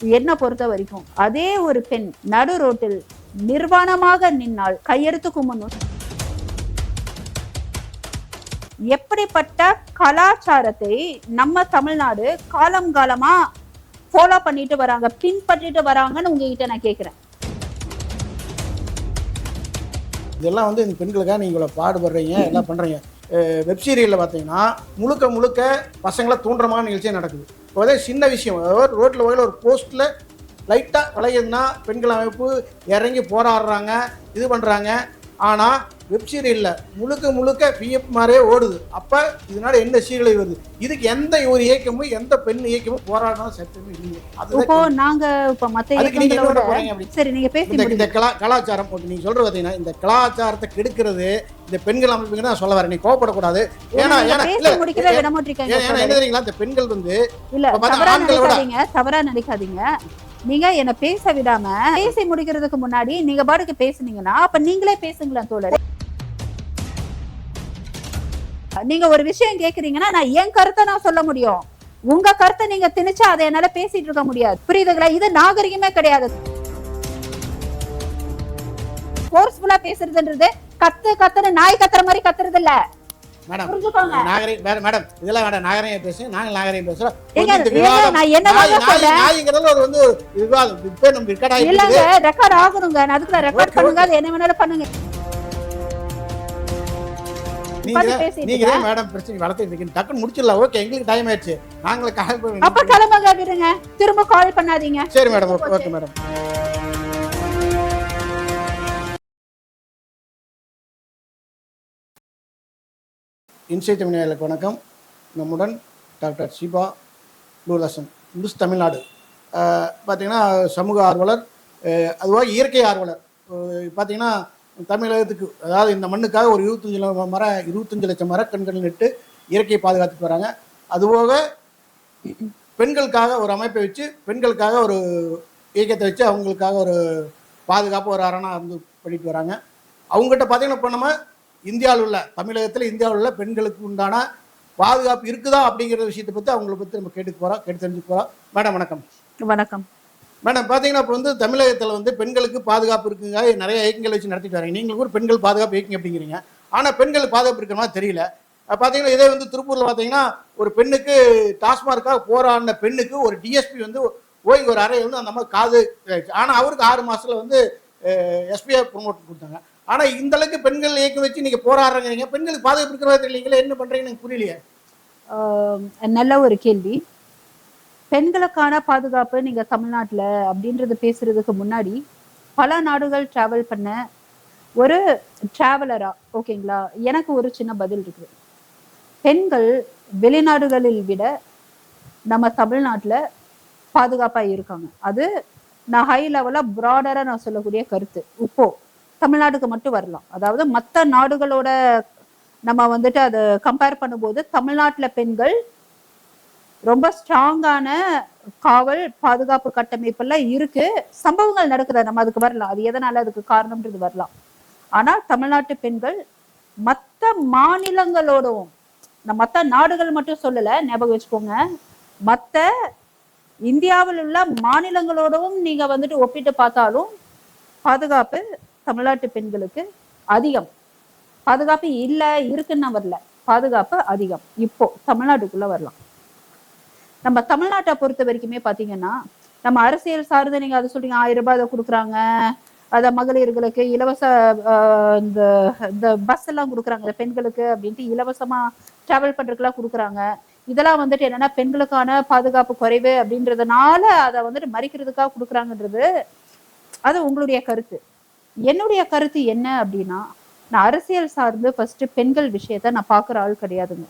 என்ன பொறுத்த வரைக்கும் அதே ஒரு பெண் நடு ரோட்டில் நிர்வாணமாக நின்னால் கையெழுத்து கும்பணும் எப்படிப்பட்ட கலாச்சாரத்தை நம்ம தமிழ்நாடு காலம் காலமா ஃபாலோ பண்ணிட்டு வராங்க பின்பற்றிட்டு வராங்கன்னு உங்ககிட்ட நான் கேட்கிறேன். இதெல்லாம் வந்து இந்த பெண்களுக்காக நீங்கள் இவ்வளோ பாடுபடுறீங்க எல்லாம் பண்ணுறீங்க வெப் சீரியலில் பார்த்தீங்கன்னா முழுக்க முழுக்க பசங்களை தூண்டுறமான நிகழ்ச்சியாக நடக்குது. இப்போ அதே சின்ன விஷயம். அதாவது ரோட்டில் வகையில் ஒரு போஸ்ட்டில் லைட்டாக விளையுதுன்னா பெண்கள் அமைப்பு இறங்கி போராடுறாங்க இது பண்ணுறாங்க ஆனால் வெப் சீரியலில் முழுக்க முழுக்க பிஎஃப் மாதிரியே ஓடுது. அப்போ இதனால என்ன சீரழிவு வருது? இதுக்கு எந்த ஒரு இயக்கமும் எந்த பெண் இயக்கமும் போராடணும் சட்டமே இல்லை இப்போ நாங்க இப்ப மத்த அதுக்கு நீங்க இயக்கங்களோட சரி நீங்க பேசி இந்த கலா கலாச்சாரம் போட்டு நீங்க சொல்றது பார்த்தீங்கன்னா இந்த கலாச்சாரத்தை கெடுக்கிறது இந்த பெண்கள் அமைப்புக்கு நான் சொல்ல வரேன். நீ கோவப்படக்கூடாது. ஏன்னா ஏன்னா என்ன தெரியுங்களா? இந்த பெண்கள் வந்து இல்ல இப்ப தவறா நினைக்காதீங்க தவறா நினைக்காதீங்க. நீங்க என்ன பேச விடாம பேசி முடிக்கிறதுக்கு முன்னாடி நீங்க பாட்டுக்கு பேசுனீங்கன்னா அப்ப நீங்களே பேசுங்களேன் தோழர். நீங்க ஒரு விஷயம் கேக்குறீங்கன்னா நான் என் கருத்தை நான் சொல்ல முடியும். உங்க கருத்தை நீங்க திணிச்சா அதை என்னால பேசிட்டு இருக்க முடியாது. புரியுதுங்களா? இது நாகரிகமே கிடையாது. ஃபோர்ஸ்ஃபுல்லா பேசுறதுன்றது கத்து கத்துன்னு நாய் கத்துற மாதிரி கத்துறது இல்ல மேடம் நாகரிக மேடம் இதெல்லாம் வேண்டாம் நாகரிகம் பேசுங்க நாங்க நாகரிகம் பேசுறோம் நான் என்ன நாய் நாய் சொல்றேன் நாய்ங்கிறதுல ஒரு வந்து விவாதம். இப்போ நம்ம ரெக்கார்ட் ஆகிட்டு இல்லங்க ரெக்கார்ட் ஆகணுங்க. நான் அதுக்கு ரெக்கார்ட் பண்ணுங்க அது என்ன வேணாலும் பண்ணுங்க. நீங்க மேடம் பிரச்சனை வளர்த்துட்டு டக்குன்னு முடிச்சிடலாம். ஓகே எங்களுக்கு டைம் ஆயிடுச்சு. நாங்களே கால் அப்ப பண்ணி கிளம்புங்க விடுங்க. திரும்ப கால் பண்ணாதீங்க. சரி மேடம் ஓகே மேடம். இன்சைட் தமிழ்நாளுக்கு வணக்கம். நம்முடன் டாக்டர் சிபா தூர்தர்ஷன் நியூஸ் தமிழ்நாடு. பார்த்திங்கன்னா சமூக ஆர்வலர் அதுவாக இயற்கை ஆர்வலர். பார்த்திங்கன்னா பார்த்தீங்கன்னா தமிழகத்துக்கு அதாவது இந்த மண்ணுக்காக ஒரு இருபத்தஞ்சு லட்சம் மர இருபத்தஞ்சு லட்சம் மரக்கண்கள் நட்டு இயற்கையை பாதுகாத்துட்டு வராங்க. அதுபோக பெண்களுக்காக ஒரு அமைப்பை வச்சு பெண்களுக்காக ஒரு இயக்கத்தை வச்சு அவங்களுக்காக ஒரு பாதுகாப்பு ஒரு அரணாக வந்து பண்ணிட்டு வராங்க. அவங்ககிட்ட பார்த்தீங்கன்னா இப்போ நம்ம இந்தியாவில் உள்ள தமிழகத்தில் இந்தியாவில் உள்ள பெண்களுக்கு உண்டான பாதுகாப்பு இருக்குதா அப்படிங்கிற விஷயத்தை பற்றி அவங்கள பற்றி நம்ம கேட்டுக்க போகிறோம் கேட்டு தெரிஞ்சுக்க போகிறோம் மேடம் வணக்கம். வணக்கம். மேடம் பார்த்தீங்கன்னா இப்போ வந்து தமிழகத்தில் வந்து பெண்களுக்கு பாதுகாப்பு இருக்குங்க. நிறைய இயக்கங்கள் வச்சு நடத்திட்டு வராங்க நீங்களும் ஒரு பெண்கள் பாதுகாப்பு இயக்கம் அப்படிங்கிறீங்க. ஆனால் பெண்கள் பாதுகாப்பு இருக்கிற மாதிரி தெரியல. பார்த்தீங்கன்னா இதே வந்து திருப்பூரில் பார்த்தீங்கன்னா ஒரு பெண்ணுக்கு டாஸ்மார்க்காக போராடின பெண்ணுக்கு ஒரு டிஎஸ்பி வந்து ஓய்வு ஒரு அறை வந்து அந்த மாதிரி காது ஆனால் அவருக்கு ஆறு மாசத்துல வந்து எஸ்பிஐ ப்ரொமோட் கொடுத்தாங்க. ஆனால் இந்த அளவுக்கு பெண்கள் இயக்கம் வச்சு நீங்கள் போராடுறீங்க பெண்களுக்கு பாதுகாப்பு இருக்கிறதா தெரியலீங்களா? என்ன பண்ணுறீங்கன்னு எனக்கு புரியலையே. நல்ல ஒரு கேள்வி. பெண்களுக்கான பாதுகாப்பு நீங்க தமிழ்நாட்டில் அப்படின்றது பேசுறதுக்கு முன்னாடி பல நாடுகள் டிராவல் பண்ண ஒரு டிராவலரா ஓகேங்களா? எனக்கு ஒரு சின்ன பதில் இருக்குது. பெண்கள் வெளிநாடுகளில் விட நம்ம தமிழ்நாட்டில் பாதுகாப்பாக இருக்காங்க. அது நான் ஹை லெவலாக ப்ராடராக நான் சொல்லக்கூடிய கருத்து. இப்போ தமிழ்நாடுக்கு மட்டும் வரலாம். அதாவது மற்ற நாடுகளோட நம்ம வந்துட்டு அதை கம்பேர் பண்ணும்போது தமிழ்நாட்டில் பெண்கள் ரொம்ப ஸ்ட்ராங்கான காவல் பாதுகாப்பு கட்டமைப்பெல்லாம் இருக்கு. சம்பவங்கள் நடக்குது நம்ம அதுக்கு வரலாம். அது எதனால அதுக்கு காரணம்ன்றது வரலாம். ஆனால் தமிழ்நாட்டு பெண்கள் மற்ற மாநிலங்களோடவும் நம்ம மற்ற நாடுகள் மட்டும் சொல்லலை ஞாபகம் வச்சுக்கோங்க. மற்ற இந்தியாவில் உள்ள மாநிலங்களோடவும் நீங்க வந்துட்டு ஒப்பிட்டு பார்த்தாலும் பாதுகாப்பு தமிழ்நாட்டு பெண்களுக்கு அதிகம். பாதுகாப்பு இல்லை இருக்குன்னு வரல. பாதுகாப்பு அதிகம். இப்போ தமிழ்நாட்டுக்குள்ள வரலாம். நம்ம தமிழ்நாட்டை பொறுத்த வரைக்குமே பாத்தீங்கன்னா நம்ம அரசியல் சார்ந்து நீங்க அதை சொல்றீங்க ஆயிரம் ரூபாய் அதை கொடுக்குறாங்க. அத மகளிர்களுக்கு இலவச இந்த இந்த பஸ் எல்லாம் கொடுக்குறாங்க பெண்களுக்கு அப்படின்ட்டு இலவசமா டிராவல் பண்றதுக்கெல்லாம் கொடுக்குறாங்க. இதெல்லாம் வந்துட்டு என்னன்னா பெண்களுக்கான பாதுகாப்பு குறைவு அப்படின்றதுனால அதை வந்துட்டு மறிக்கிறதுக்காக கொடுக்குறாங்கன்றது அது உங்களுடைய கருத்து. என்னுடைய கருத்து என்ன அப்படின்னா நான் அரசியல் சார்ந்து ஃபர்ஸ்ட் பெண்கள் விஷயத்த நான் பார்க்குற ஆள் கிடையாதுங்க.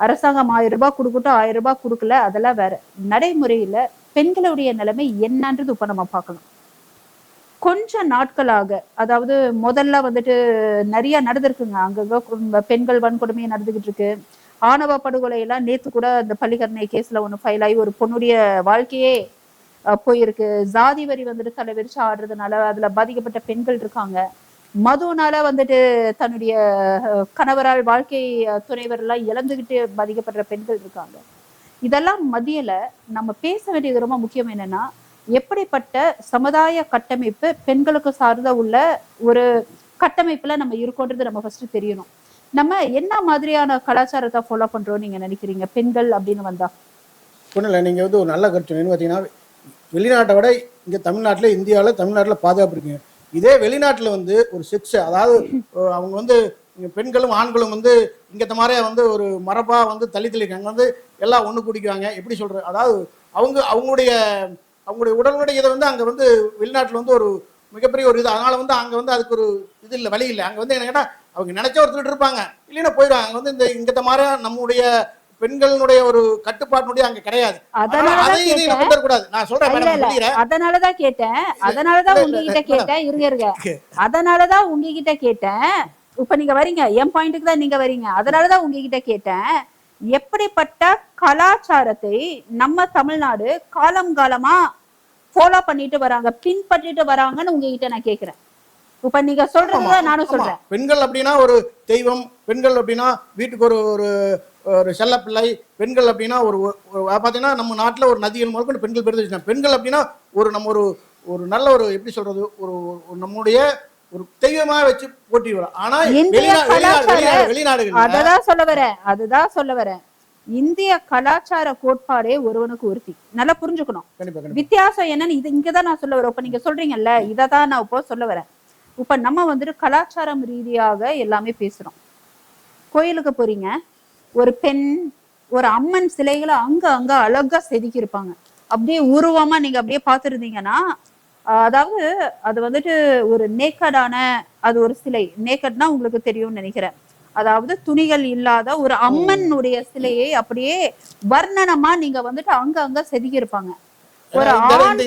அரசாங்கம் ஆயிரம் ரூபாய் கொடுக்கட்டும் ஆயிரம் ரூபாய் கொடுக்கல அதெல்லாம் வேற. நடைமுறையில பெண்களுடைய நிலைமை என்னன்றது இப்ப நம்ம பார்க்கணும் கொஞ்ச நாட்களாக அதாவது முதல்ல வந்துட்டு நிறைய நடந்திருக்குங்க. அங்கங்க பெண்கள் வன்கொடுமை நடந்துகிட்டு இருக்கு. ஆணவ படுகொலை எல்லாம் நேத்து கூட அந்த பள்ளிக்கரணை கேஸ்ல ஒன்று ஃபைல் ஆகி ஒரு பொண்ணுடைய வாழ்க்கையே போயிருக்கு. ஜாதி வரி வந்துட்டு தலை விரிச்சு ஆடுறதுனால அதுல பாதிக்கப்பட்ட பெண்கள் இருக்காங்க. மதுனால வந்துட்டு தன்னுடைய கணவரால் வாழ்க்கை துறைவர் துணைவர் எல்லாம் இழந்துகிட்டு பாதிக்கப்படுற பெண்கள் இருக்காங்க. இதெல்லாம் மத்தியில நம்ம பேச வேண்டியது ரொம்ப முக்கியம் என்னன்னா எப்படிப்பட்ட சமுதாய கட்டமைப்பு பெண்களுக்கு சார்ந்த உள்ள ஒரு கட்டமைப்புல நம்ம இருக்கோன்றது நம்ம ஃபர்ஸ்ட் தெரியணும். நம்ம என்ன மாதிரியான கலாச்சாரத்தை ஃபாலோ பண்றோம் நீங்க நினைக்கிறீங்க? பெண்கள் அப்படின்னு வந்தா. ஒன்றும் இல்லை. நீங்கள் வந்து ஒரு நல்ல கருத்து பார்த்தீங்கன்னா வெளிநாட்டை விட இங்கே தமிழ்நாட்டில் இந்தியாவில் தமிழ்நாட்டில் பாதுகாப்பு இருக்குங்க இதே வெளிநாட்டில் வந்து ஒரு செக்ஸ் அதாவது அவங்க வந்து பெண்களும் ஆண்களும் வந்து இங்கத்த மாதிரியே வந்து ஒரு மரபாக வந்து தள்ளி தள்ளிக்காங்க வந்து எல்லாம் ஒன்று குடிக்குவாங்க. எப்படி சொல்கிறது அதாவது அவங்க அவங்களுடைய அவங்களுடைய உடலுடைய இதை வந்து அங்கே வந்து வெளிநாட்டில் வந்து ஒரு மிகப்பெரிய ஒரு இது. அதனால் வந்து அங்கே வந்து அதுக்கு ஒரு இது இல்லை வழி இல்லை. அங்கே வந்து என்ன கேட்டால் அவங்க நினச்ச ஒருத்தர் இருப்பாங்க. இல்லைன்னா போயிடுவாங்க. அங்கே வந்து இந்த இங்கத்த மாதிரியா நம்முடைய பெண்களுடைய ஒரு கட்டுப்பாட்டுடைய அங்க கிடையாது. அதனால அதனாலதான் கேட்டேன். அதனாலதான் உங்ககிட்ட கேட்டேன். இருங்க இருங்க. அதனாலதான் உங்ககிட்ட கேட்டேன். இப்ப நீங்க வரீங்க. என் பாயிண்ட்டுக்கு தான் நீங்க வரீங்க. அதனாலதான் உங்ககிட்ட கேட்டேன். எப்படிப்பட்ட கலாச்சாரத்தை நம்ம தமிழ்நாடு காலம் காலமா ஃபாலோ பண்ணிட்டு வராங்க பின்பற்றிட்டு வராங்கன்னு உங்ககிட்ட நான் கேக்குறேன். இப்ப நீங்க சொல்றதுதான் நானும். சொல்றேன். பெண்கள் அப்படின்னா ஒரு தெய்வம் பெண்கள் அப்படின்னா வீட்டுக்கு ஒரு ஒரு ஒரு செல்லப்பிள்ளை பெண்கள் அப்படின்னா ஒரு பாத்தீங்கன்னா நம்ம நாட்டுல ஒரு நதிகள் முதற்கொண்டு பெண்கள் பெருது வச்சுருக்காங்க. பெண்கள் அப்படின்னா ஒரு நம்ம ஒரு ஒரு நல்ல ஒரு எப்படி சொல்றது ஒரு நம்முடைய ஒரு தெய்வமா வச்சு போட்டி வரும். ஆனா இந்திய வெளிநா- வெளிநாடு கலாச்சார- வெளிநாடு வெளிநாடுகள் அததான் சொல்ல வரேன். அதுதான் சொல்ல வரேன். இந்திய கலாச்சார கோட்பாடே ஒருவனுக்கு உறுதி நல்லா புரிஞ்சுக்கணும். வித்தியாசம் என்னன்னு இது இங்கதான் நான் சொல்ல வரேன். இப்ப நீங்க சொல்றீங்கல்ல இததான் நான் இப்போ சொல்ல வரேன். இப்ப நம்ம வந்துட்டு கலாச்சாரம் ரீதியாக எல்லாமே பேசுறோம். கோயிலுக்கு போறீங்க ஒரு பெண் ஒரு அம்மன் சிலைகளை அங்க அங்க அழகா செதுக்கி இருப்பாங்க அப்படியே உருவமா நீங்க அப்படியே பார்த்திருந்தீங்கன்னா அதாவது அது வந்துட்டு ஒரு நேக்கடான அது ஒரு சிலை. நேக்கட்னா உங்களுக்கு தெரியும்னு நினைக்கிறேன். அதாவது துணிகள் இல்லாத ஒரு அம்மனுடைய சிலையை அப்படியே வர்ணனமா நீங்க வந்துட்டு அங்க அங்க செதுக்கி இருப்பாங்க ஒரு ஆண்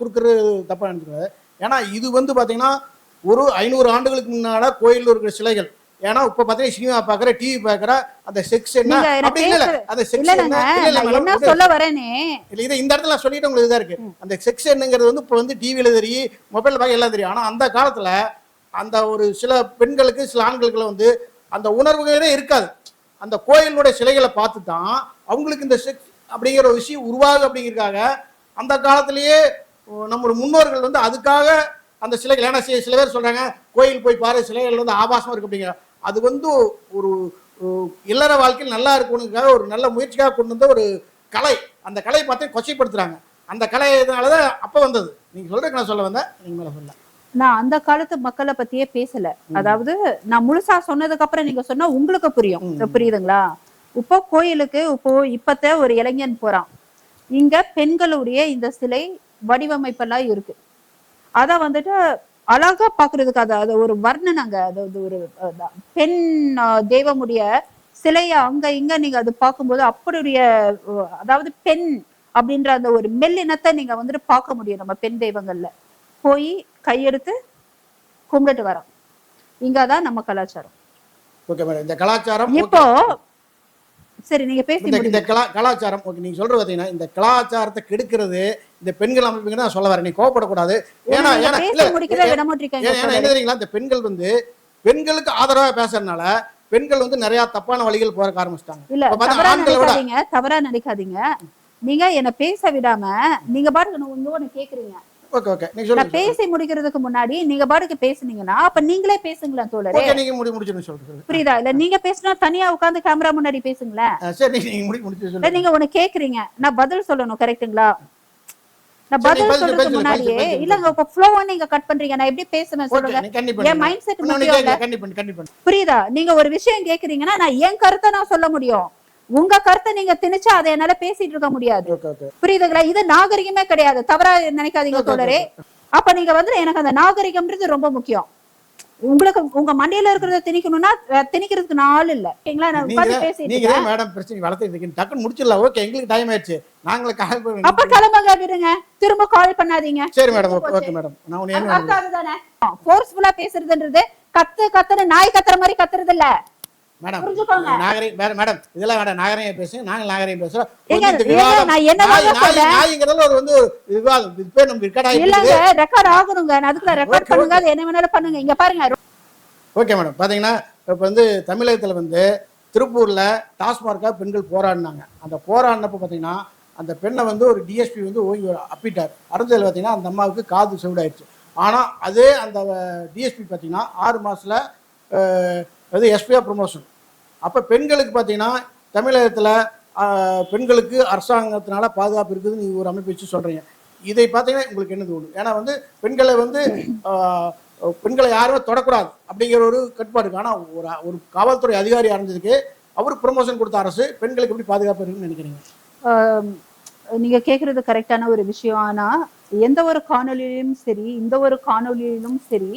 குறுக்குறது தப்பா ஏன்னா இது வந்து பாத்தீங்கன்னா ஒரு ஐநூறு ஆண்டுகளுக்கு முன்னால கோயில்ல இருக்கிற சிலைகள். ஏன்னா இப்ப பாத்தீங்கன்னா சினிமா பாக்குற டிவி பாக்குற அந்த செக்ஸ் என்ன? இல்ல அந்த செக்ஸ் என்ன? சொல்ல வரேனே? இல்ல இது இந்த இடத்துல சொல்லிட்டு உங்களுக்கு இதா இருக்கு. அந்த செக்ஸ் என்னங்கிறது வந்து இப்போ வந்து டிவியில தெரியும் மொபைல் பார்க்க எல்லாம் தெரியும். ஆனா அந்த காலத்துல அந்த ஒரு சில பெண்களுக்கு சில ஆண்களுக்கு வந்து அந்த உணர்வுகளே இருக்காது. அந்த கோயிலுடைய சிலைகளை பார்த்து தான் அவங்களுக்கு இந்த செக்ஸ் அப்படிங்கிற ஒரு விஷயம் உருவாகு அப்படிங்கிறதுக்காக அந்த காலத்திலேயே நம்மளோட முன்னோர்கள் வந்து அதுக்காக அந்த சிலைகள் ஏன்னா சில பேர் சொல்றாங்க கோயில் போய் பாரு சிலைகள் வந்து ஆபாசமா இருக்கு அப்படிங்கிற அது வந்து ஒரு இல்லற வாழ்க்கையில் நல்லா இருக்கணுங்கிறதுக்காக ஒரு நல்ல முயற்சிக்காக கொண்டு வந்த ஒரு கலை. அந்த கலையை பார்த்து கொச்சைப்படுத்துறாங்க. அந்த கலை இதனால தான் அப்போ வந்தது. நீங்க சொல்றதுக்கு நான் சொல்ல வந்தேன். நீங்க மேல சொல்ல நான் அந்த காலத்து மக்களை பத்தியே பேசல. அதாவது நான் முழுசா சொன்னதுக்கு அப்புறம் நீங்க சொன்னா உங்களுக்கு புரியும். புரியுதுங்களா? இப்போ கோயிலுக்கு இப்போ இப்பத்த ஒரு இளைஞன் போறான். இங்க பெண்களுடைய இந்த சிலை வடிவமைப்பெல்லாம் இருக்கு. அத வந்துட்டு அழகா பாக்குறதுக்கு அது அது ஒரு வர்ணனங்க அதாவது ஒரு பெண் தெய்வமுடைய சிலைய அங்க இங்க நீங்க அது பார்க்கும்போது அப்படியுடைய அஹ், அதாவது பெண் அப்படின்ற அந்த ஒரு மெல்லினத்தை நீங்க வந்துட்டு பார்க்க முடியும் நம்ம பெண் தெய்வங்கள்ல. போய் கையெடுத்து கும்பிட்டுட்டு வரோம். இங்கதான் நம்ம கலாச்சாரம். இப்போ சரி நீங்க பேசி இந்த கலா கலாச்சாரம் ஓகே நீங்க சொல்றது பாத்தீங்கன்னா இந்த கலாச்சாரத்தை கெடுக்கிறது இந்த பெண்கள் அமைப்புங்க தான் சொல்ல வரேன். நீ கோவப்படக்கூடாது. ஏன்னா ஏன்னா என்ன தெரியுங்களா இந்த பெண்கள் வந்து பெண்களுக்கு ஆதரவா பேசுறதுனால பெண்கள் வந்து நிறைய தப்பான வழிகள் போறக்க ஆரம்பிச்சிட்டாங்க. இல்ல தவறா நினைக்காதீங்க நீங்க என்ன பேச விடாம நீங்க பாட்டுக்கு ஒண்ணு கேக்குறீங்க. ஓகே ஓகே நீங்க நான் பேசி முடிக்கிறதுக்கு முன்னாடி நீங்க பாட்டுக்கு பேசுனீங்கன்னா அப்ப நீங்களே பேசுங்களேன் தோழரே. ஓகே நீங்க முடி முடிச்சுன்னு சொல்லுங்க புரியுதா? இல்ல நீங்க பேசினா தனியா உட்கார்ந்து கேமரா முன்னாடி பேசுங்களேன். சரி நீங்க முடி முடிச்சு சொல்லுங்க. நீங்க ஒண்ணு கேக்குறீங்க. நான் பதில் சொல்லணும் கரெக்ட்டுங்களா நான் பதில் சொல்றதுக்கு முன்னாடியே இல்லங்க இப்ப ஃப்ளோவா நீங்க கட் பண்றீங்க நான் எப்படி பேசுவேன் சொல்லுங்க. என் மைண்ட் செட் புரியுதா? நீங்க ஒரு விஷயம் கேக்குறீங்கன்னா நான் என் கருத்தை நான் சொல்ல முடியும். உங்க கருத்தை நீங்க திணிச்சா அதை என்னால பேசிட்டு இருக்க முடியாது. புரியுதுங்களா இது நாகரிகமே கிடையாது. தவறா நினைக்காதீங்க தோழரே. அப்ப நீங்க வந்து எனக்கு அந்த நாகரிகம்ன்றது ரொம்ப முக்கியம். உங்களுக்கு உங்க மண்டையில இருக்கிறத திணிக்கணும்னா திணிக்கிறதுக்கு நான் ஆள் இல்ல. ஓகேங்களா? நான் உட்கார்ந்து பேசிட்டு நீங்க மேடம் பிரச்சனை வளர்த்துட்டு இருக்கீங்க. டக்குன்னு முடிச்சிடலாம். ஓகே எங்களுக்கு டைம் ஆயிடுச்சு. நாங்களே கால் அப்ப கிளம்புங்க விடுங்க. திரும்ப கால் பண்ணாதீங்க. சரி மேடம் ஓகே மேடம் நான் உன்னை என்ன அர்த்தம் அதுதானே. ஃபோர்ஸ்ஃபுல்லா பேசுறதுன்றது கத்து கத்துன்னு நாய் கத்துற மாதிரி கத்துறது இல்ல மேடம். நாகரிகம் மேடம் இதெல்லாம் வேண்டாம். நாகரிகம் பேசுங்க. நாங்க நாகரிகம் பேசுறோம் ஏங்க, கொஞ்சம் இந்த ஏங்க, விவாதம். நான் என்னதாங்க நாய்- நாய்- சொல்றேன்? நாய்ங்கிறதுல ஒரு வந்து விவாதம். இது பேர் ரெக்கார்ட் இல்லங்க ஆகிட்டு ரெக்கார்ட் ஆகணுங்க. நான் அதுக்குள்ள ரெக்கார்ட் Okay, பண்ணுங்க. அது என்ன வேணாலும் பண்ணுங்க. இங்க பாருங்க. ஓகே மேடம் பாத்தீங்கன்னா இப்போ வந்து தமிழகத்துல வந்து திருப்பூர்ல டாஸ்மார்க்காக பெண்கள் போராடினாங்க. அந்த போராடினப்போ பார்த்தீங்கன்னா அந்த பெண்ணை வந்து ஒரு டிஎஸ்பி வந்து ஓய்வு அப்பிட்டார். அடுத்ததில் பார்த்தீங்கன்னா அந்த அம்மாவுக்கு காது செவிடாயிடுச்சு ஆனால் அதே அந்த டிஎஸ்பி பார்த்தீங்கன்னா ஆறு மாதத்தில் அது எஸ்பிஆ ப்ரொமோஷன் அப்போ பெண்களுக்கு பார்த்தீங்கன்னா தமிழகத்தில் பெண்களுக்கு அரசாங்கத்தினால பாதுகாப்பு இருக்குதுன்னு ஒரு அமைப்பு வச்சு சொல்கிறீங்க இதை பார்த்தீங்கன்னா உங்களுக்கு என்ன தோணும்? ஏன்னா வந்து பெண்களை வந்து பெண்களை யாருமே தொடக்கூடாது அப்படிங்கிற ஒரு கட்டுப்பாடு இருக்கு. ஆனால் ஒரு ஒரு காவல்துறை அதிகாரி அறிஞ்சதுக்கு அவருக்கு ப்ரொமோஷன் கொடுத்த அரசு பெண்களுக்கு எப்படி பாதுகாப்பு இருக்குன்னு நினைக்கிறீங்க? நீங்கள் நீங்க கரெக்டான ஒரு விஷயம். ஆனா எந்த ஒரு காணொலியிலும் சரி இந்த ஒரு காணொலியிலும் சரி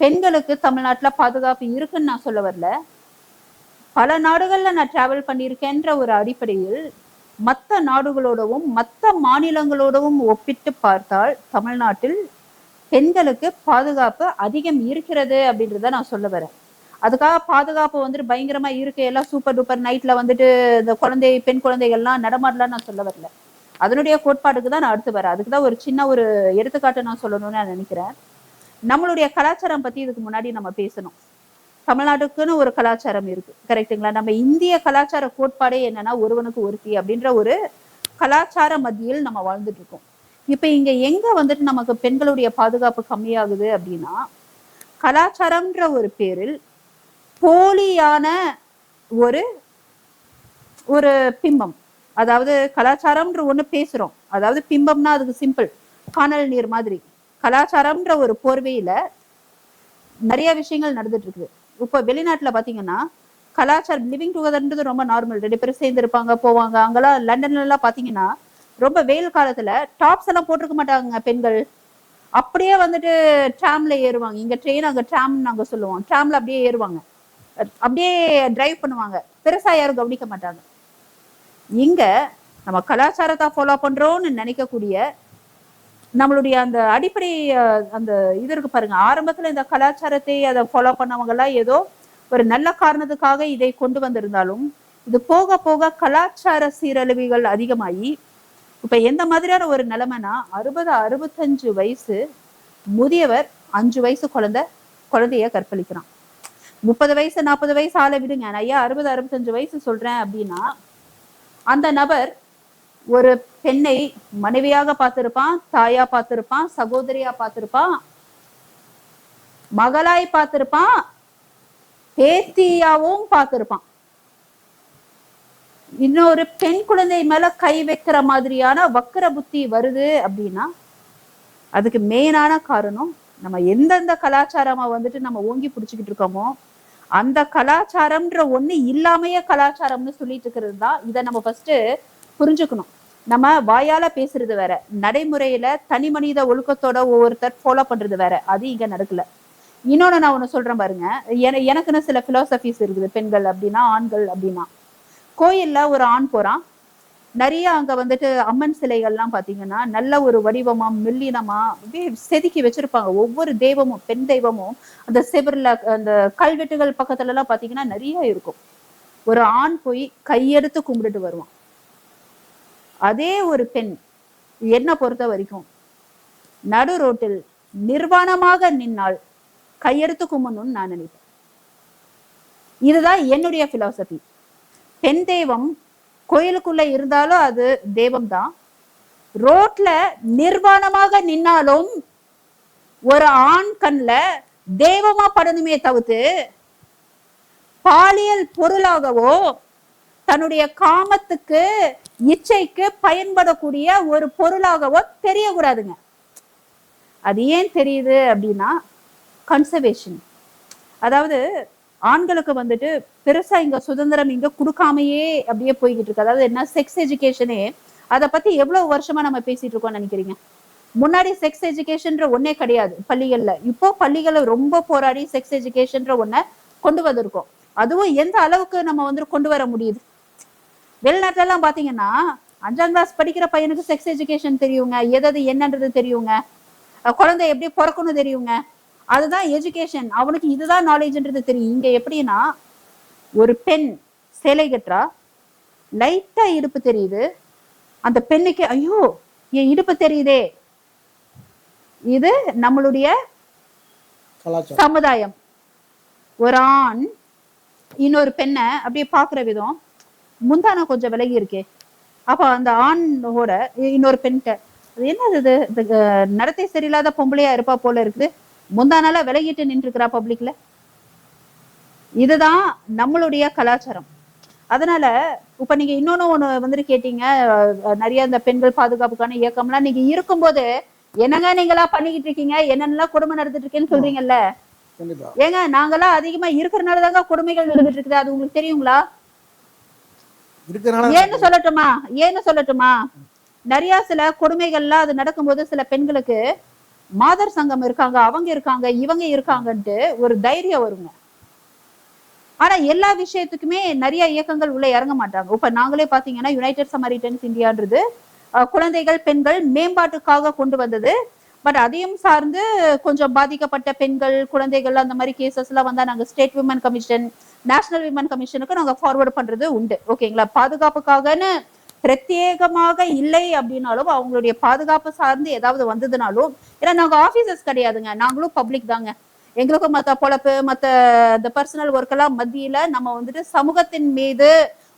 பெண்களுக்கு தமிழ்நாட்டில் பாதுகாப்பு இருக்குன்னு நான் சொல்ல வரல. பல நாடுகளில் நான் டிராவல் பண்ணியிருக்கேன்ற ஒரு அடிப்படையில் மற்ற நாடுகளோடவும் மற்ற மாநிலங்களோடவும் ஒப்பிட்டு பார்த்தால் தமிழ்நாட்டில் பெண்களுக்கு பாதுகாப்பு அதிகம் இருக்கிறது அப்படின்றத நான் சொல்ல வரேன். அதுக்காக பாதுகாப்பு வந்துட்டு பயங்கரமா இருக்கு. எல்லாம் சூப்பர் டூப்பர் நைட்ல வந்துட்டு இந்த குழந்தை பெண் குழந்தைகள்லாம் நடமாடலாம் நான் சொல்ல வரல. அதனுடைய கோட்பாடுக்கு தான் நான் அடுத்து வரேன். அதுக்கு தான் ஒரு சின்ன ஒரு எடுத்துக்காட்டு நான் சொல்லணும்னு நான் நினைக்கிறேன். நம்மளுடைய கலாச்சாரம் பத்தி இதுக்கு முன்னாடி நம்ம பேசணும். தமிழ்நாட்டுக்குன்னு ஒரு கலாச்சாரம் இருக்கு. கரெக்ட்டுங்களா நம்ம இந்திய கலாச்சார கோட்பாடே என்னன்னா ஒருவனுக்கு ஒருத்தி அப்படின்ற ஒரு கலாச்சார மத்தியில் நம்ம வாழ்ந்துட்டு இருக்கோம். இப்ப இங்க எங்க வந்துட்டு நமக்கு பெண்களுடைய பாதுகாப்பு கம்மியாகுது அப்படின்னா கலாச்சாரம்ன்ற ஒரு பேரில் போலியான ஒரு ஒரு பிம்பம். அதாவது கலாச்சாரம்ன்ற ஒண்ணு பேசுறோம். அதாவது பிம்பம்னா அதுக்கு சிம்பிள் காணல் நீர் மாதிரி. கலாச்சாரம்ன்ற ஒரு போர்வையில நிறைய விஷயங்கள் நடந்துட்டு இருக்குது இப்போ வெளிநாட்டுல பாத்தீங்கன்னா கலாச்சாரம் லிவிங் டுகெதர்ன்றது ரொம்ப நார்மல் ரெண்டு பேரும் சேர்ந்து இருப்பாங்க போவாங்க. அங்கெல்லாம் லண்டன்ல எல்லாம் பாத்தீங்கன்னா ரொம்ப வெயில் காலத்துல டாப்ஸ் எல்லாம் போட்டிருக்க மாட்டாங்க பெண்கள். அப்படியே வந்துட்டு ட்ராம்ல ஏறுவாங்க. இங்க ட்ரெயின் அங்க ட்ராம் நாங்க சொல்லுவோம். ட்ராம்ல அப்படியே ஏறுவாங்க. அப்படியே டிரைவ் பண்ணுவாங்க. பெருசா யாரும் கவனிக்க மாட்டாங்க. இங்க நம்ம கலாச்சாரத்தை ஃபாலோ பண்றோம்னு நினைக்கக்கூடிய நம்மளுடைய அந்த அடிப்படை அந்த இது இருக்கு பாருங்க. ஆரம்பத்துல இந்த கலாச்சாரத்தை அதை ஃபாலோ பண்ணவங்க எல்லாம் ஏதோ ஒரு நல்ல காரணத்துக்காக இதை கொண்டு வந்திருந்தாலும் இது போக போக கலாச்சார சீரழிவுகள் அதிகமாகி இப்ப எந்த மாதிரியான ஒரு நிலைமைனா அறுபது அறுபத்தஞ்சு வயசு முதியவர் அஞ்சு வயசு குழந்தை குழந்தைய கற்பழிக்கிறான். முப்பது வயசு நாற்பது வயசு ஆளை விடுங்க. நான் ஐயா அறுபது அறுபத்தஞ்சு வயசு சொல்றேன் அப்படின்னா அந்த நபர் ஒரு பெண்ணை மனைவியாக பார்த்திருப்பான் தாயா பார்த்திருப்பான் சகோதரியா பார்த்திருப்பான் மகளாய் பார்த்திருப்பான் பேத்தியாவும் பார்த்திருப்பான். இன்னொரு பெண் குழந்தை மேல கை வைக்கிற மாதிரியான வக்கர புத்தி வருது அப்படின்னா அதுக்கு மெயினான காரணம் நம்ம எந்தெந்த கலாச்சாரமா வந்துட்டு நம்ம ஓங்கி பிடிச்சுக்கிட்டு இருக்கோமோ அந்த கலாச்சாரம்ன்ற ஒண்ணு இல்லாமையே கலாச்சாரம்னு சொல்லிட்டு இருக்கிறது தான் இதை நம்ம ஃபர்ஸ்ட் புரிஞ்சுக்கணும். நம்ம வாயால பேசுறது வேற நடைமுறையில தனி மனித ஒழுக்கத்தோட ஒவ்வொருத்தர் ஃபாலோ பண்றது வேற அது இங்க நடக்கல. இன்னொன்னு நான் ஒண்ணு சொல்றேன் பாருங்க என- எனக்குன்னு சில பிலாசபிஸ் இருக்குது பெண்கள் அப்படின்னா ஆண்கள் அப்படின்னா. கோயில்ல ஒரு ஆண் போறான் நிறைய அங்க வந்துட்டு அம்மன் சிலைகள்லாம் பாத்தீங்கன்னா நல்ல ஒரு வடிவமா மெல்லினமா செதுக்கி வச்சிருப்பாங்க. ஒவ்வொரு தெய்வமும் பெண் தெய்வமும் அந்த செவர்ல அந்த கல்வெட்டுகள் பக்கத்துல எல்லாம் பாத்தீங்கன்னா நிறைய இருக்கும். ஒரு ஆண் போய் கையெடுத்து கும்பிட்டுட்டு வருவான். அதே ஒரு பெண் என்ன பொறுத்த வரைக்கும் நடு ரோட்டில் நிர்வாணமாக நின்னால் கையெடுத்து கும்பணும்னு நான் நினைப்பேன். இதுதான் என்னுடைய பிலாசபி பெண் தெய்வம் கோயிலுக்குள்ள இருந்தாலும் அது தெய்வம் தான் ரோட்ல நிர்வாணமாக நின்னாலும் ஒரு ஆண் கண்ல தெய்வமா படணுமே தவிர்த்து பாலியல் பொருளாகவோ தன்னுடைய காமத்துக்கு இச்சைக்கு பயன்படக்கூடிய ஒரு பொருளாகவோ தெரியக்கூடாதுங்க. அது ஏன் தெரியுது அப்படின்னா கன்சர்வேஷன் அதாவது ஆண்களுக்கு வந்துட்டு பெருசா இங்க சுதந்திரம் இங்க கொடுக்காமையே அப்படியே போய்கிட்டு இருக்கு. அதாவது என்ன செக்ஸ் எஜுகேஷனே அதை பத்தி எவ்வளவு வருஷமா நம்ம பேசிட்டு இருக்கோம்னு நினைக்கிறீங்க? முன்னாடி செக்ஸ் எஜுகேஷன்ற ஒன்னே கிடையாது பள்ளிகள்ல. இப்போ பள்ளிகளை ரொம்ப போராடி செக்ஸ் எஜுகேஷன்ற ஒன்ன கொண்டு வந்திருக்கோம். அதுவும் எந்த அளவுக்கு நம்ம வந்து கொண்டு வர முடியுது? வெளிநாட்டுல எல்லாம் பாத்தீங்கன்னா அஞ்சாம் கிளாஸ் படிக்கிற பையனுக்கு செக்ஸ் எஜுகேஷன் தெரியுங்க. எது என்னன்றது தெரியுங்க. குழந்தை எப்படி பிறக்கணும் தெரியுங்க. அதுதான் எஜுகேஷன் அவனுக்கு இதுதான் நாலேஜ்ன்றது தெரியும். இங்க எப்படின்னா ஒரு பெண் சேலை கட்டுறா. லைட்டா இடுப்பு தெரியுது. அந்த பெண்ணுக்கு ஐயோ என் இடுப்பு தெரியுதே. இது நம்மளுடைய சமுதாயம். ஒரு ஆண் இன்னொரு பெண்ணை அப்படியே பாக்குற விதம். முந்தான கொஞ்சம் விலகி இருக்கே. அப்ப அந்த ஆணோட இன்னொரு பெண்கிட்ட அது என்னது இது? நடத்தை சரியில்லாத பொம்பளையா இருப்பா போல இருக்குது. முந்தா நாளா விலகிட்டு நின்று இருக்கிறா பப்ளிக்ல இதுதான் நம்மளுடைய கலாச்சாரம். அதனால இப்ப நீங்க இன்னொன்னு ஒண்ணு வந்துட்டு கேட்டீங்க நிறைய இந்த பெண்கள் பாதுகாப்புக்கான இயக்கம்லாம். நீங்க இருக்கும்போது என்னங்க நீங்களா பண்ணிக்கிட்டு இருக்கீங்க? என்னென்னலாம் கொடுமை நடந்துட்டு இருக்கேன்னு சொல்றீங்கல்ல? ஏங்க நாங்கெல்லாம் அதிகமா இருக்கிறனால தாங்க கொடுமைகள் நடந்துட்டு இருக்குது. அது உங்களுக்கு தெரியுங்களா? ஏன்னு சொல்லட்டுமா? ஏன்னு சொல்லட்டுமா? நிறைய சில கொடுமைகள்லாம் அது நடக்கும்போது சில பெண்களுக்கு மாதர் சங்கம் இருக்காங்க அவங்க இருக்காங்க இவங்க இருக்காங்கன்ட்டு ஒரு தைரியம் வருங்க. ஆனா எல்லா விஷயத்துக்குமே நிறைய இயக்கங்கள் உள்ள இறங்க மாட்டாங்க. இப்ப நாங்களே பாத்தீங்கன்னா யுனைடெட் சமரிட்டன்ஸ் இந்தியான்றது குழந்தைகள் பெண்கள் மேம்பாட்டுக்காக கொண்டு வந்தது. பட் அதையும் சார்ந்து கொஞ்சம் பாதிக்கப்பட்ட பெண்கள் குழந்தைகள் அந்த மாதிரி கேசஸ் எல்லாம் வந்தா நாங்க state women commission national women கமிஷனுக்கு நாங்க ஃபார்வர்ட் பண்றது உண்டு. ஓகேங்களா? பாதுகாப்புக்காகன்னு பிரத்யேகமாக இல்லை அப்படின்னாலும் அவங்களுடைய பாதுகாப்பு சார்ந்து ஏதாவது வந்ததுனாலும் ஏன்னா நாங்க ஆபீசர்ஸ் கிடையாதுங்க. நாங்களும் பப்ளிக் தாங்க. எங்களுக்கும் மத்த பொழப்பு மத்த இந்த பர்சனல் ஒர்க் எல்லாம் மத்தியில நம்ம வந்துட்டு சமூகத்தின் மீது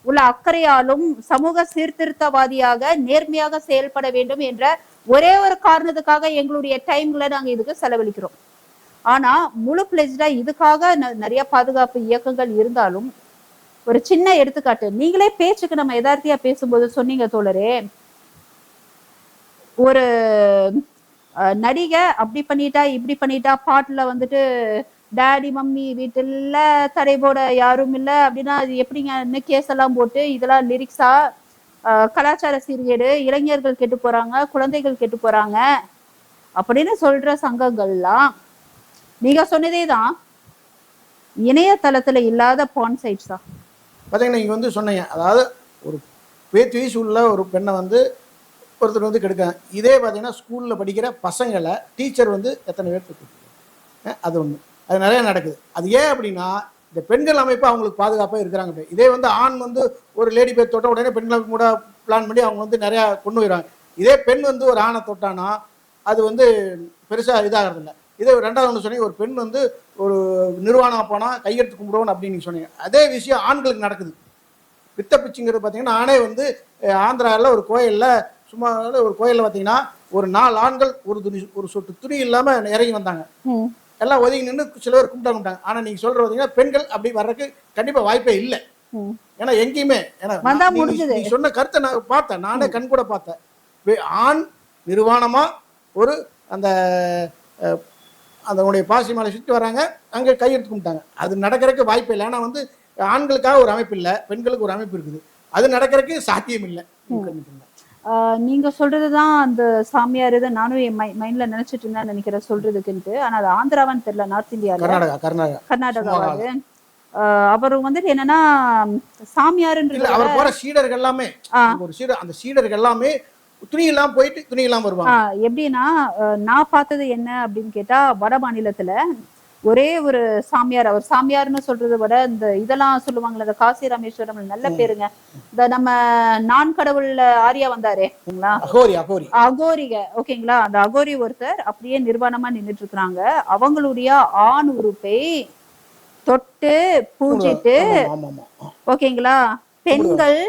உள்ள அக்கறையாலும் சமூக சீர்திருத்தவாதியாக நேர்மையாக செயல்பட வேண்டும் என்ற ஒரே ஒரு காரணத்துக்காக எங்களுடைய டைம்ல நாங்க இதுக்கு செலவழிக்கிறோம். ஆனா முழு பிளெஜ்டா இதுக்காக ந- நிறைய பாதுகாப்பு இயக்கங்கள் இருந்தாலும் ஒரு சின்ன எடுத்துக்காட்டு நீங்களே பேச்சுக்கு நம்ம எதார்த்தியா பேசும்போது சொன்னீங்க தோழரே ஒரு அஹ், நடிகை அப்படி பண்ணிட்டா இப்படி பண்ணிட்டா பாட்டுல வந்துட்டு டாடி மம்மி வீட்டுல தடை போட யாரும் இல்ல அப்படின்னா அது எப்படிங்க கேஸ் எல்லாம் போட்டு இதெல்லாம் லிரிக்ஸா கலாச்சார சீர்கேடு இளைஞர்கள் கெட்டு போறாங்க குழந்தைகள் கெட்டு போறாங்க அப்படின்னு சொல்ற சங்கங்கள்லாம் நீங்க சொன்னதே தான் இணையதளத்துல இல்லாத பான் சைட்ஸா பார்த்தீங்கன்னா நீங்கள் வந்து சொன்னீங்க அதாவது ஒரு பேத்து வயசு உள்ள ஒரு பெண்ணை வந்து ஒருத்தர் வந்து கெடுக்காங்க. இதே பார்த்தீங்கன்னா ஸ்கூலில் படிக்கிற பசங்களை டீச்சர் வந்து எத்தனை பேர் அது ஒன்று அது நிறையா நடக்குது. அது ஏன் அப்படின்னா இந்த பெண்கள் அமைப்பு அவங்களுக்கு பாதுகாப்பாக இருக்கிறாங்க இதே வந்து ஆண் வந்து ஒரு லேடி பேர் தொட்ட உடனே பெண்கள் கூட பிளான் பண்ணி அவங்க வந்து நிறையா கொண்டு போயிடுறாங்க இதே பெண் வந்து ஒரு ஆணை தொட்டானா அது வந்து பெருசாக இதாகிறதில்ல. இதே ரெண்டாவது ஒன்று சொன்னீங்க. ஒரு பெண் வந்து ஒரு நிர்வாணம் போனால் கையெடுத்து கும்பிடுவோம் அப்படின்னு நீங்க சொன்னீங்க. அதே விஷயம் ஆண்களுக்கு நடக்குது. பித்த பிச்சுங்கிறது பார்த்தீங்கன்னா நானே வந்து ஆந்திராவில் ஒரு கோயிலில் சும்மா ஒரு கோயிலில் பார்த்தீங்கன்னா ஒரு நாலு ஆண்கள் ஒரு துணி ஒரு சொட்டு துணி இல்லாமல் இறங்கி வந்தாங்க. எல்லாம் ஒதுங்கி நின்று சில பேர் கும்பிட்டா கும்பிட்டாங்க. ஆனால் நீங்கள் சொல்கிற பார்த்தீங்கன்னா பெண்கள் அப்படி வர்றதுக்கு கண்டிப்பாக வாய்ப்பே இல்லை. ஏன்னா எங்கேயுமே ஏன்னா நீ- முடிஞ்சுது. நீ சொன்ன கருத்தை நான் பார்த்தேன். நானே கண் கூட பார்த்தேன். ஆண் நிர்வாணமா ஒரு அந்த அதனுடைய பாசி மலை சுற்றி வராங்க. அங்கே கையெடுத்து கும்பிட்டாங்க. அது நடக்கிறதுக்கு வாய்ப்பு இல்லை. ஏன்னா வந்து ஆண்களுக்காக ஒரு அமைப்பு இல்லை. பெண்களுக்கு ஒரு அமைப்பு இருக்குது. அது நடக்கிறதுக்கு சாத்தியம் இல்லை. நீங்க சொல்றதுதான் அந்த சாமியார் இது நானும் என் மைண்ட்ல நினைச்சிட்டு இருந்தேன் நினைக்கிறேன் சொல்றதுக்குன்ட்டு. ஆனா அது ஆந்திராவான்னு தெரியல நார்த் இந்தியால. கர்நாடகா கர்நாடகா. கர்நாடகாவாது அவர் வந்துட்டு என்னன்னா சாமியாருன்றது அவர் போற சீடர்கள் எல்லாமே. ஒரு சீடர் அந்த சீடர்கள் எல்லாமே துணி இல்லாம போயிட்டு துணி இல்லாம வருவாங்க எப்படின்னா நான் பார்த்தது என்ன அப்படின்னு கேட்டா வட மாநிலத்துல ஒரே ஒரு சாமியார் அவர் சாமியார்னு சொல்றதை விட இந்த இதெல்லாம் சொல்லுவாங்கல்ல இந்த காசி ராமேஸ்வரம் நல்ல பேருங்க. இந்த நம்ம நான் கடவுள்ல ஆரியா வந்தாரே அகோரி அகோரிக ஓகேங்களா? அந்த அகோரி ஒருத்தர் அப்படியே நிர்வாணமா நின்னுட்டு இருக்காங்க அவங்களுடைய ஆண் உறுப்பை தொட்டு பூஜிட்டு ஓகேங்களா? பெண்கள்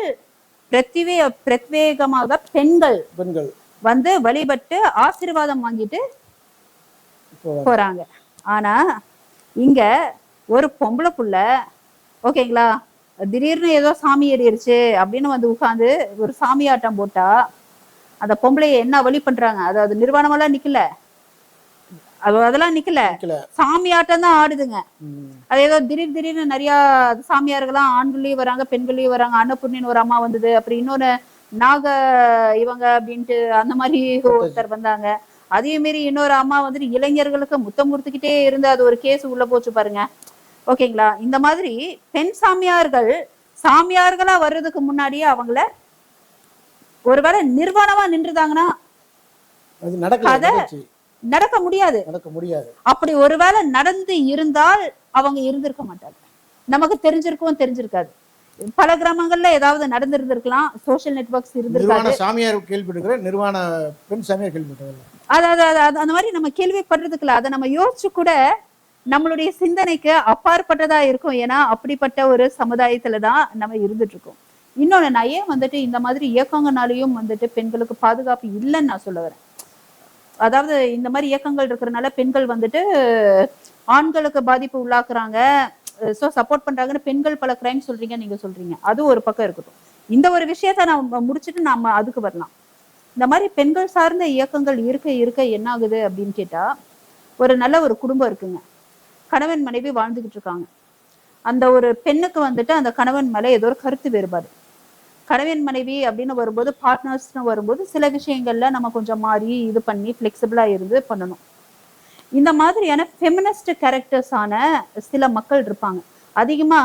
பிரத்வே பிரத்வேகமாக பெண்கள் பெண்கள். வந்து வழிபட்டு ஆசீர்வாதம் வாங்கிட்டு போறாங்க. ஆனா இங்க ஒரு பொம்பளை புள்ள ஓகேங்களா திடீர்னு ஏதோ சாமி ஏறிடுச்சு அப்படின்னு வந்து உட்கார்ந்து ஒரு சாமியாட்டம் போட்டா அந்த பொம்பளைய என்ன வழி பண்றாங்க? அதாவது நிர்வாணமெல்லாம் நிக்கல. அதெல்லாம் நிக்கல. சாமியாட்டம் தான் ஆடுதுங்க. அது ஏதோ திடீர் திடீர்னு நிறைய சாமியார்கள்லாம் ஆண்கள்லயும் வராங்க பெண்கள்லயும் வராங்க. அன்னபூர்ணின்னு ஒரு அம்மா வந்தது. அப்புறம் இன்னொன்னு நாக இவங்க அப்படின்ட்டு அந்த மாதிரி ஒருத்தர் வந்தாங்க. அதே மாரி இன்னொரு அம்மா வந்துட்டு இளைஞர்களுக்கு முத்தம் கொடுத்துக்கிட்டே இருந்து அது ஒரு கேஸ் உள்ள போச்சு பாருங்க. ஓகேங்களா? இந்த மாதிரி பெண் சாமியார்கள் சாமியார்களா வர்றதுக்கு முன்னாடியே அவங்கள ஒருவேளை நிர்வாணமா நின்றுதாங்கன்னா கதை-. நடக்க முடியாது. நடக்க முடியாது. அப்படி ஒருவேளை நடந்து இருந்தால் அவங்க இருந்திருக்க மாட்டாங்க. நமக்கு தெரிஞ்சிருக்கவும் தெரிஞ்சிருக்காது. பல கிராமங்கள்ல ஏதாவது நடந்திருந்திருக்கலாம் சோஷியல் நெட்வொர்க்ஸ் இருந்திருக்காது. நிர்வாண சாமியார் கேள்விப்பட்டிருக்கிறேன் நிர்வாண பெண் சாமியார் கேள்விப்பட்டதில்லை அது அது அந்த மாதிரி நம்ம கேள்விப்படுறதுக்குல அதை நம்ம யோசிச்சு கூட நம்மளுடைய சிந்தனைக்கு அப்பாற்பட்டதா இருக்கும். ஏன்னா அப்படிப்பட்ட ஒரு சமுதாயத்துல தான் நம்ம இருந்துட்டு இருக்கோம் இன்னொன்னு நான் ஏன் வந்துட்டு இந்த மாதிரி இயக்கங்கனாலையும் வந்துட்டு பெண்களுக்கு பாதுகாப்பு இல்லைன்னு நான் சொல்ல வரேன். அதாவது இந்த மாதிரி இயக்கங்கள் இருக்கிறனால பெண்கள் வந்துட்டு ஆண்களுக்கு பாதிப்பு உள்ளாக்குறாங்க. ஸோ சப்போர்ட் பண்றாங்கன்னு பெண்கள் பல கிரைம் சொல்றீங்க நீங்க சொல்றீங்க. அது ஒரு பக்கம் இருக்கட்டும். இந்த ஒரு விஷயத்த நம்ம முடிச்சுட்டு நாம அதுக்கு வரலாம். இந்த மாதிரி பெண்கள் சார்ந்த இயக்கங்கள் இருக்க இருக்க என்ன ஆகுது அப்படின்னு கேட்டா ஒரு நல்ல ஒரு குடும்பம் இருக்குங்க. கணவன் மனைவி வாழ்ந்துகிட்டு இருக்காங்க. அந்த ஒரு பெண்ணுக்கு வந்துட்டு அந்த கணவன் மேல ஏதோ ஒரு கருத்து வேறுபாடு. கணவன் மனைவி அப்படின்னு வரும்போது பார்ட்னர்ஸ்னு வரும்போது சில விஷயங்கள்ல நம்ம கொஞ்சம் மாறி இது பண்ணி ஃபிளெக்சிபிளா இருந்து பண்ணணும். இந்த மாதிரியான ஃபெமினிஸ்ட் கேரக்டர்ஸான சில மக்கள் இருப்பாங்க. அதிகமா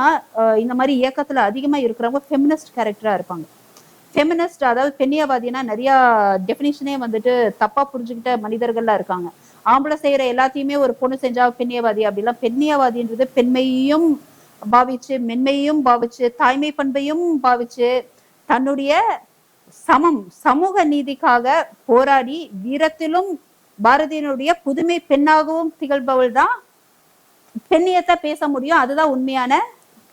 இந்த மாதிரி இயக்கத்துல அதிகமா இருக்கிறவங்க ஃபெமினிஸ்ட் கேரக்டரா இருப்பாங்க. ஃபெமினிஸ்ட் அதாவது பெண்ணியவாதினா நிறைய டெஃபினிஷனே வந்துட்டு தப்பா புரிஞ்சுக்கிட்ட மனிதர்கள்லாம் இருக்காங்க. ஆம்பளை செய்யற எல்லாத்தையுமே ஒரு பொண்ணு செஞ்சா பெண்ணியவாதி அப்படிலாம் பெண்ணியவாதின்றது பெண்மையையும் பாவிச்சு மென்மையையும் பாவிச்சு தாய்மை பண்பையும் பாவிச்சு தன்னுடைய சமம் சமூக நீதிக்காக போராடி வீரத்திலும் பாரதியினுடைய புதுமை பெண்ணாகவும் திகழ்பவள் தான் பெண்ணியத்தை பேச முடியும். அதுதான் உண்மையான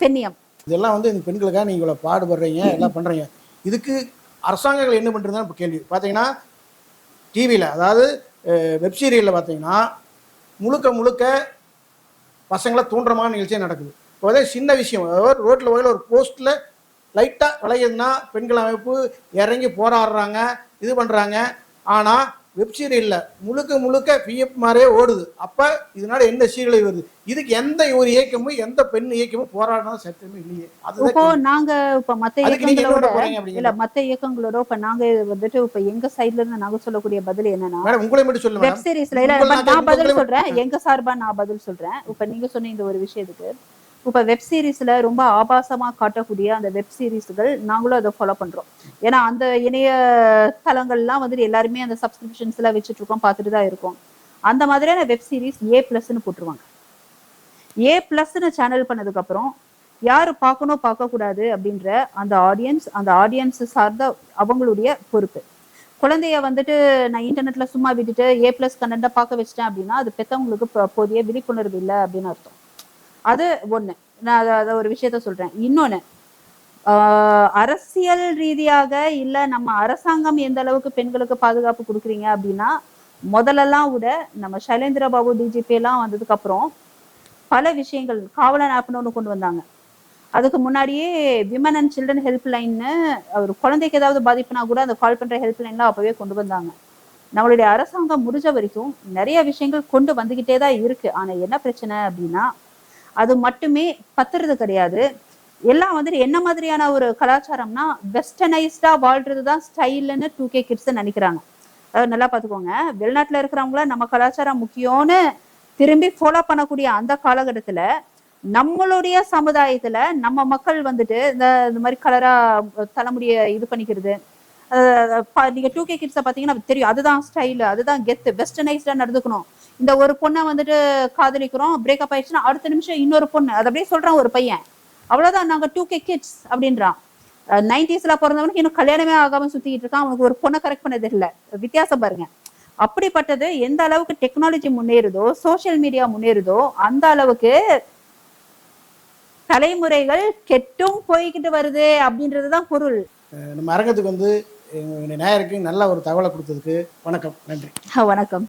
பெண்ணியம். இதெல்லாம் வந்து இந்த பெண்களுக்காக நீங்கள் இவ்வளோ பாடுபடுறீங்க எல்லாம் பண்ணுறீங்க இதுக்கு அரசாங்கங்கள் என்ன பண்ணுறதுன்னு இப்போ கேள்வி. பார்த்தீங்கன்னா டிவியில் அதாவது வெப் சீரியலில் பார்த்தீங்கன்னா முழுக்க முழுக்க பசங்களை தூண்டுறமான நிகழ்ச்சியாக நடக்குது. இப்போ சின்ன விஷயம் ரோட்டில் வகையில் ஒரு போஸ்ட்டில் லைட்டாக விளையுதுன்னா பெண்கள் அமைப்பு இறங்கி போராடுறாங்க இது பண்ணுறாங்க ஆனால் வெப் சீரியலில் முழுக்க முழுக்க பிஎஃப் மாதிரியே ஓடுது. அப்போ இதனால என்ன சீரழி வருது? இதுக்கு எந்த ஒரு இயக்கமும் எந்த பெண் இயக்கமும் போராடினா சட்டமே இல்லையே. அதுதான் இப்போ. நாங்க இப்ப மத்த இயக்கங்களோட இல்ல மத்த இயக்கங்களோட இப்ப நாங்க வந்துட்டு இப்ப எங்க சைடுல இருந்து நாங்க சொல்லக்கூடிய பதில் என்னன்னா மேடம் உங்களை மட்டும் சொல்லுங்க வெப் சீரிஸ்ல இல்ல நான் பதில் சொல்றேன். எங்க சார்பா நான் பதில் சொல்றேன். இப்ப நீங்க சொன்ன இந்த ஒரு விஷயத்துக்கு இப்ப வெப் சீரிஸ்ல ரொம்ப ஆபாசமா காட்டக்கூடிய அந்த வெப் சீரிஸ்கள் நாங்களும் அதை ஃபாலோ பண்றோம். ஏன்னா அந்த இணைய தளங்கள்லாம் வந்துட்டு எல்லாருமே அந்த சப்ஸ்கிரிப்ஷன்ஸ் எல்லாம் வச்சுட்டு இருக்கோம் பார்த்துட்டு தான் இருக்கோம். அந்த மாதிரியான வெப் சீரிஸ் ஏ பிளஸ்ன்னு போட்டுருவாங்க. ஏ பிளஸ்ன்னு சேனல் பண்ணதுக்கு அப்புறம் யார் பார்க்கணும் பார்க்கக்கூடாது அப்படின்ற அந்த ஆடியன்ஸ் அந்த ஆடியன்ஸ் சார்ந்த அவங்களுடைய பொறுப்பு. குழந்தைய வந்துட்டு நான் இன்டர்நெட்ல சும்மா விட்டுட்டு ஏ பிளஸ் கண்டென்ட்டை பார்க்க வச்சிட்டேன் அப்படின்னா அது பெற்றவங்களுக்கு போதிய விழிப்புணர்வு இல்லை அப்படின்னு அர்த்தம். அது ஒண்ணு. நான் அதை ஒரு விஷயத்த சொல்றேன். இன்னொன்னு அரசியல் ரீதியாக இல்ல நம்ம அரசாங்கம் எந்த அளவுக்கு பெண்களுக்கு பாதுகாப்பு கொடுக்குறீங்க அப்படின்னா முதல்லலாம் விட நம்ம சைலேந்திர பாபு டிஜிபி எல்லாம் வந்ததுக்கு அப்புறம் பல விஷயங்கள் காவலன் ஆப்னு ஒன்று கொண்டு வந்தாங்க. அதுக்கு முன்னாடியே விமன் அண்ட் சில்ட்ரன் ஹெல்ப் லைன்னு ஒரு குழந்தைக்கு ஏதாவது பாதிப்புனா கூட அந்த கால் பண்ற ஹெல்ப் லைன்லாம் அப்பவே கொண்டு வந்தாங்க. நம்மளுடைய அரசாங்கம் முடிஞ்ச வரைக்கும் நிறைய விஷயங்கள் கொண்டு வந்துகிட்டே தான் இருக்கு. ஆனா என்ன பிரச்சனை அப்படின்னா அது மட்டுமே பத்துறது கிடையாது. எல்லாம் வந்துட்டு என்ன மாதிரியான ஒரு கலாச்சாரம்னா வெஸ்டர்னைஸ்டா வாழ்றது தான் ஸ்டைல்னு டூ கே கிட்ஸ் நினைக்கிறாங்க. அதாவது நல்லா பார்த்துக்கோங்க. வெளிநாட்டில் இருக்கிறவங்கள நம்ம கலாச்சாரம் முக்கியம்னு திரும்பி ஃபாலோ பண்ணக்கூடிய அந்த காலகட்டத்தில் நம்மளுடைய சமுதாயத்தில் நம்ம மக்கள் வந்துட்டு இந்த இந்த மாதிரி கலராக தலைமுடியை இது பண்ணிக்கிறது. நீங்கள் டூ கே கிட்ஸை பார்த்தீங்கன்னா தெரியும். அதுதான் ஸ்டைலு அதுதான் கெத்து வெஸ்டர்னைஸ்டாக நடந்துக்கணும். இந்த ஒரு பொண்ணை வந்துட்டு காதலிக்கிறோம் பிரேக்கப் ஆயிடுச்சுன்னா அடுத்த நிமிஷம் இன்னொரு பொண்ணு. அது அப்படியே சொல்றான் ஒரு பையன். அவ்வளவுதான் நாங்க டூ கே கிட்ஸ் அப்படின்றான். நைன்டிஸ்ல பிறந்தவனுக்கு இன்னும் கல்யாணமே ஆகாம சுத்திட்டு இருக்கான். அவனுக்கு ஒரு பொண்ணை கரெக்ட் பண்ணது இல்ல. வித்தியாசம் பாருங்க. அப்படிப்பட்டது எந்த அளவுக்கு டெக்னாலஜி முன்னேறுதோ சோஷியல் மீடியா முன்னேறுதோ அந்த அளவுக்கு தலைமுறைகள் கெட்டும் போய்கிட்டு வருது அப்படின்றதுதான் பொருள். நம்ம அரங்கத்துக்கு வந்து நேயருக்கு நல்ல ஒரு தகவலை கொடுத்ததுக்கு வணக்கம். நன்றி. வணக்கம்.